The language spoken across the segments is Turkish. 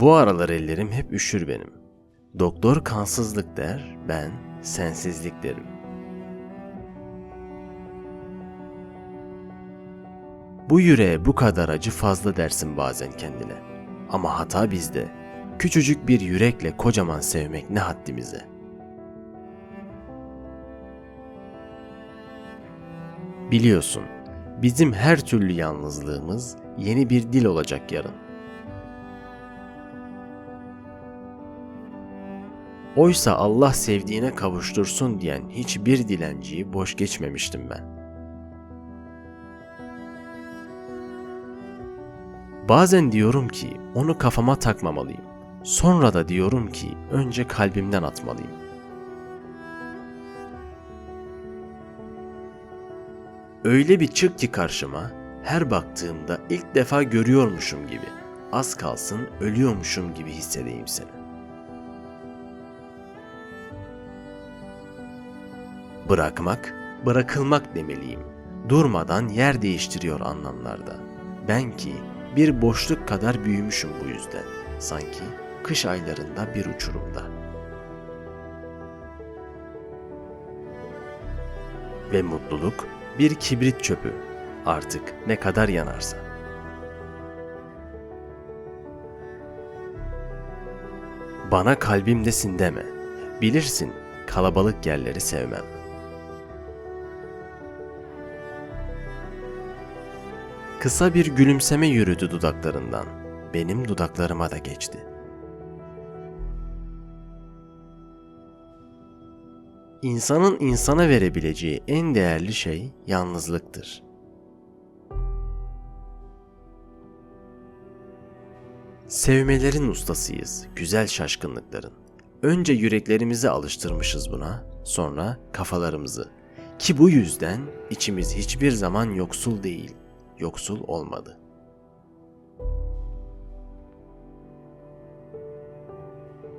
Bu aralar ellerim hep üşür benim. Doktor kansızlık der, ben sensizlik derim. Bu yüreğe bu kadar acı fazla dersin bazen kendine. Ama hata bizde. Küçücük bir yürekle kocaman sevmek ne haddimize. Biliyorsun, bizim her türlü yalnızlığımız yeni bir dil olacak yarın. Oysa Allah sevdiğine kavuştursun diyen hiçbir dilenciyi boş geçmemiştim ben. Bazen diyorum ki onu kafama takmamalıyım. Sonra da diyorum ki önce kalbimden atmalıyım. Öyle bir çık ki karşıma her baktığımda ilk defa görüyormuşum gibi. Az kalsın ölüyormuşum gibi hissedeyim seni. Bırakmak, bırakılmak demeliyim. Durmadan yer değiştiriyor anlamlarda. Ben ki bir boşluk kadar büyümüşüm bu yüzden. Sanki kış aylarında bir uçurumda. Ve mutluluk bir kibrit çöpü. Artık ne kadar yanarsa. Bana kalbimdesin deme. Bilirsin kalabalık yerleri sevmem. Kısa bir gülümseme yürüdü dudaklarından. Benim dudaklarıma da geçti. İnsanın insana verebileceği en değerli şey yalnızlıktır. Sevmelerin ustasıyız, güzel şaşkınlıkların. Önce yüreklerimizi alıştırmışız buna, sonra kafalarımızı. Ki bu yüzden içimiz hiçbir zaman yoksul değil, yoksul olmadı.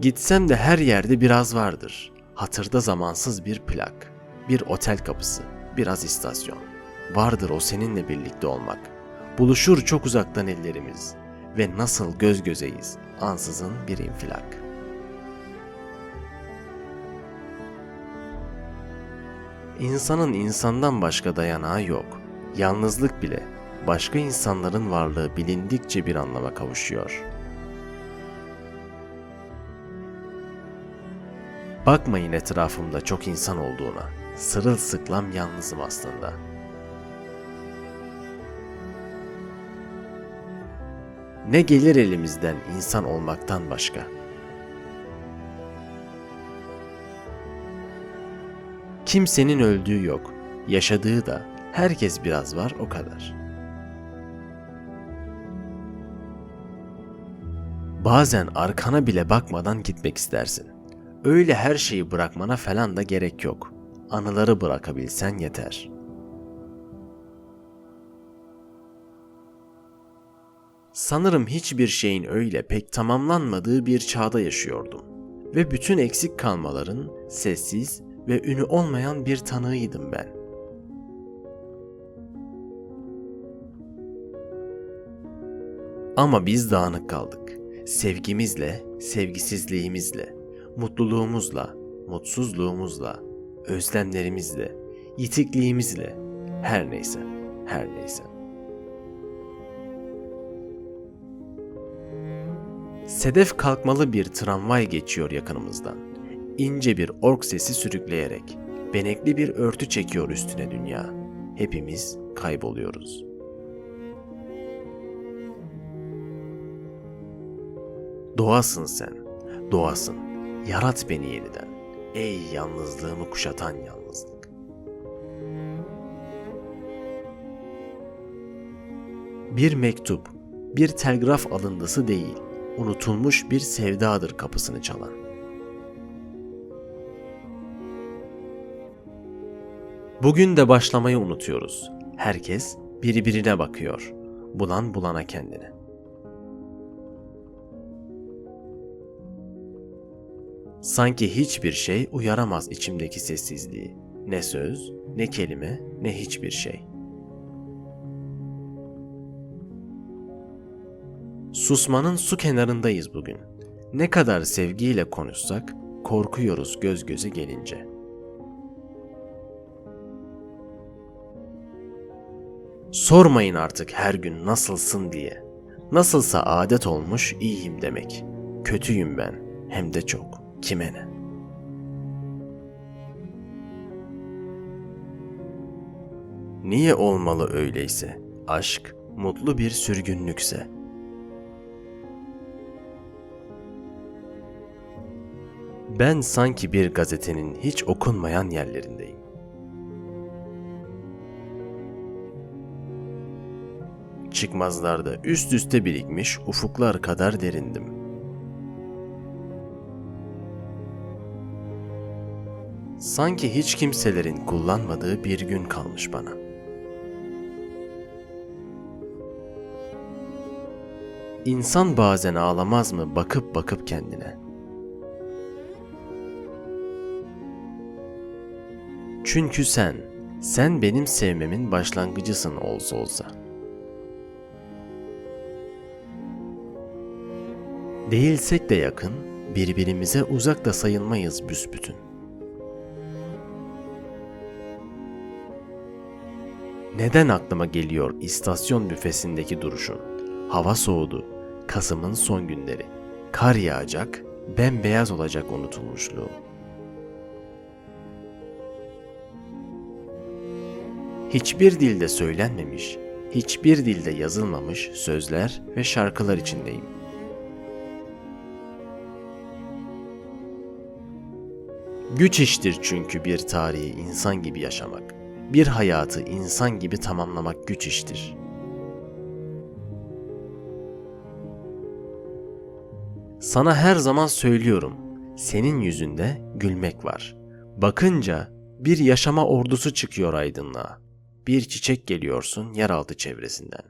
Gitsem de her yerde biraz vardır. Hatırda zamansız bir plak, bir otel kapısı, biraz istasyon. Vardır o seninle birlikte olmak. Buluşur çok uzaktan ellerimiz ve nasıl göz gözeyiz ansızın bir infilak. İnsanın insandan başka dayanağı yok. Yalnızlık bile başka insanların varlığı bilindikçe bir anlama kavuşuyor. Bakmayın etrafımda çok insan olduğuna. Sırılsıklam yalnızım aslında. Ne gelir elimizden insan olmaktan başka? Kimsenin öldüğü yok, yaşadığı da herkes biraz var o kadar. Bazen arkana bile bakmadan gitmek istersin. Öyle her şeyi bırakmana falan da gerek yok. Anıları bırakabilsen yeter. Sanırım hiçbir şeyin öyle pek tamamlanmadığı bir çağda yaşıyordum. Ve bütün eksik kalmaların sessiz ve ünü olmayan bir tanığıydım ben. Ama biz dağınık kaldık. Sevgimizle, sevgisizliğimizle, mutluluğumuzla, mutsuzluğumuzla, özlemlerimizle, yitikliğimizle, her neyse, her neyse. Sedef kalkmalı bir tramvay geçiyor yakınımızdan. İnce bir ork sesi sürükleyerek, benekli bir örtü çekiyor üstüne dünya. Hepimiz kayboluyoruz.'' Doğasın sen, doğasın. Yarat beni yeniden. Ey yalnızlığımı kuşatan yalnızlık. Bir mektup, bir telgraf alındısı değil, unutulmuş bir sevdadır kapısını çalan. Bugün de başlamayı unutuyoruz. Herkes birbirine bakıyor. Bulan bulana kendini. Sanki hiçbir şey uyaramaz içimdeki sessizliği. Ne söz, ne kelime, ne hiçbir şey. Susmanın su kenarındayız bugün. Ne kadar sevgiyle konuşsak korkuyoruz göz göze gelince. Sormayın artık her gün nasılsın diye. Nasılsa adet olmuş iyiyim demek. Kötüyüm ben hem de çok. Kime ne? Niye olmalı öyleyse? Aşk mutlu bir sürgünlükse. Ben sanki bir gazetenin hiç okunmayan yerlerindeyim. Çıkmazlarda üst üste birikmiş ufuklar kadar derindim. Sanki hiç kimselerin kullanmadığı bir gün kalmış bana. İnsan bazen ağlamaz mı bakıp bakıp kendine? Çünkü sen, sen benim sevmemin başlangıcısın olsa olsa. Değilsek de yakın, birbirimize uzak da sayılmayız büsbütün. Neden aklıma geliyor istasyon büfesindeki duruşun? Hava soğudu. Kasım'ın son günleri. Kar yağacak, bembeyaz olacak unutulmuşluğum. Hiçbir dilde söylenmemiş, hiçbir dilde yazılmamış sözler ve şarkılar içindeyim. Güç iştir çünkü bir tarihi insan gibi yaşamak. Bir hayatı insan gibi tamamlamak güç iştir. Sana her zaman söylüyorum. Senin yüzünde gülmek var. Bakınca bir yaşama ordusu çıkıyor aydınlığa. Bir çiçek geliyorsun yeraltı çevresinden.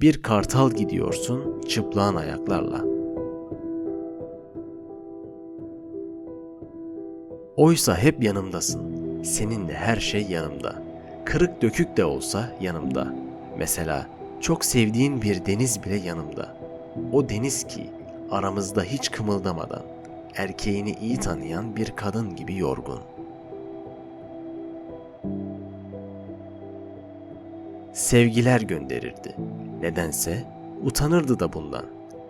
Bir kartal gidiyorsun çıplağın ayaklarla. Oysa hep yanımdasın. Seninle her şey yanımda. Kırık dökük de olsa yanımda. Mesela çok sevdiğin bir deniz bile yanımda. O deniz ki aramızda hiç kımıldamadan, erkeğini iyi tanıyan bir kadın gibi yorgun. Sevgiler gönderirdi. Nedense utanırdı da bundan.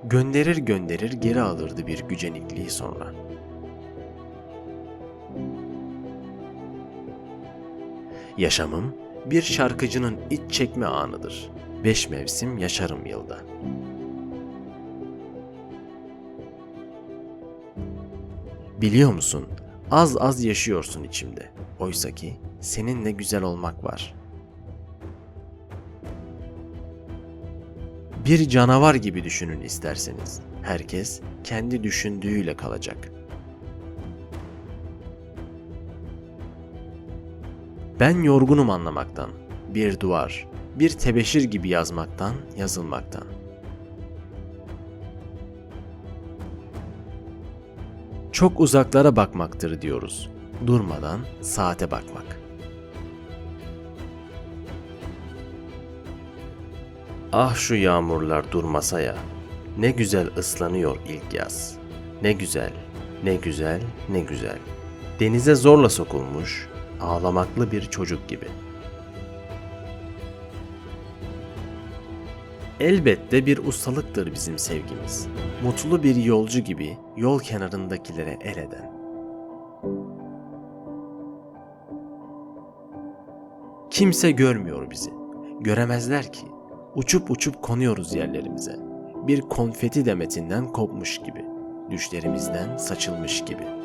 Gönderir gönderir geri alırdı bir gücenikliği sonra. Yaşamım bir şarkıcının iç çekme anıdır. Beş mevsim yaşarım yılda. Biliyor musun? Az az yaşıyorsun içimde. Oysa ki seninle güzel olmak var. Bir canavar gibi düşünün isterseniz. Herkes kendi düşündüğüyle kalacak. Ben yorgunum anlamaktan. Bir duvar, bir tebeşir gibi yazmaktan, yazılmaktan. Çok uzaklara bakmaktır diyoruz. Durmadan saate bakmak. Ah şu yağmurlar durmasa ya. Ne güzel ıslanıyor ilk yaz. Ne güzel, ne güzel, ne güzel. Denize zorla sokulmuş, ağlamaklı bir çocuk gibi. Elbette bir ustalıktır bizim sevgimiz. Mutlu bir yolcu gibi yol kenarındakilere el eden. Kimse görmüyor bizi. Göremezler ki. Uçup uçup konuyoruz yerlerimize. Bir konfeti demetinden kopmuş gibi. Düşlerimizden saçılmış gibi.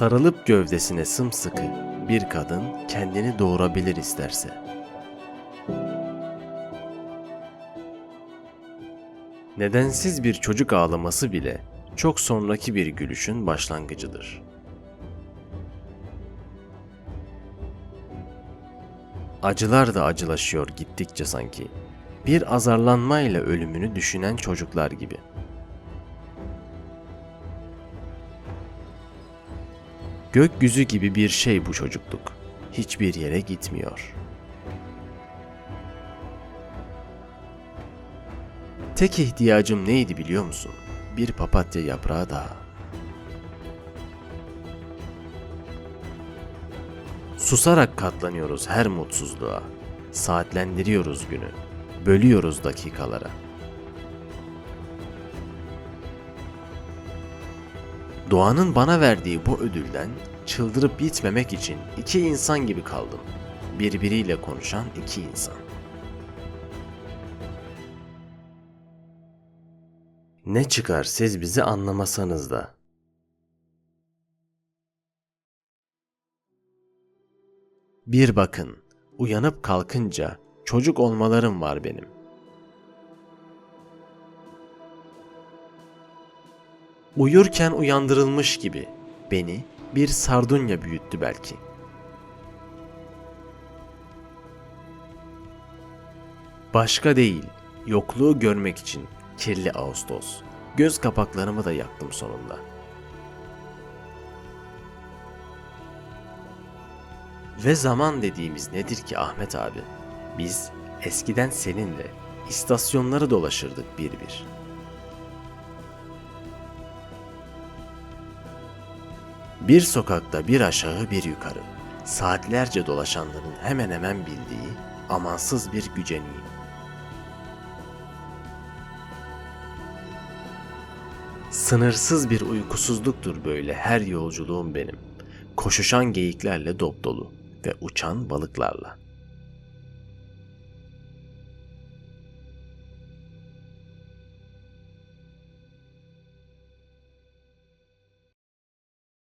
Sarılıp gövdesine sımsıkı bir kadın kendini doğurabilir isterse. Nedensiz bir çocuk ağlaması bile çok sonraki bir gülüşün başlangıcıdır. Acılar da acılaşıyor gittikçe sanki. Bir azarlanmayla ölümünü düşünen çocuklar gibi. Gökyüzü gibi bir şey bu çocukluk. Hiçbir yere gitmiyor. Tek ihtiyacım neydi biliyor musun? Bir papatya yaprağı daha. Susarak katlanıyoruz her mutsuzluğa. Saatlendiriyoruz günü. Bölüyoruz dakikalara.'' Doğanın bana verdiği bu ödülden çıldırıp bitmemek için iki insan gibi kaldım. Birbiriyle konuşan iki insan. Ne çıkar siz bizi anlamasanız da. Bir bakın, uyanıp kalkınca çocuk olmalarım var benim. Uyurken uyandırılmış gibi beni bir sardunya büyüttü belki. Başka değil, yokluğu görmek için kirli Ağustos. Göz kapaklarımı da yaktım sonunda. Ve zaman dediğimiz nedir ki Ahmet abi? Biz eskiden seninle istasyonları dolaşırdık bir bir. Bir sokakta bir aşağı bir yukarı, saatlerce dolaşanların hemen hemen bildiği amansız bir güceniği. Sınırsız bir uykusuzluktur böyle her yolculuğum benim. Koşuşan geyiklerle dop dolu ve uçan balıklarla.